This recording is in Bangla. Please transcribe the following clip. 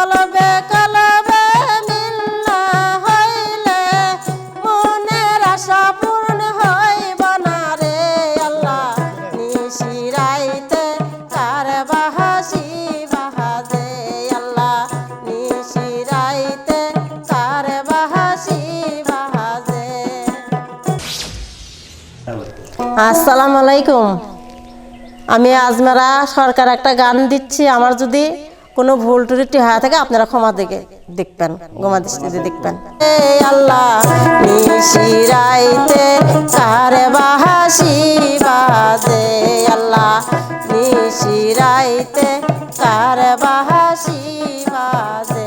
কলবে কলবে মিল হইলে মনের আশা পূর্ণ হইব না রে আল্লাহ। নিশিরাইতে কার বাহাসি বাহাজে আল্লাহ। নিশিরাইতে কার বাহাসি বাহাজে আসসালামু আলাইকুম। আমি আজমেরা সরকার একটা গান দিচ্ছি, আমার যদি কোনো ভুল টুরিটি হয়ে থাকে, আপনারা ক্ষমা দেখে দেখবেন গোমা দৃষ্টিতে দেখবেন। আল্লাহ নিশিরাইতে কারে বাহাসি বাজে। আল্লাহ নিশিরাইতে কারে বাহাসি বাজে।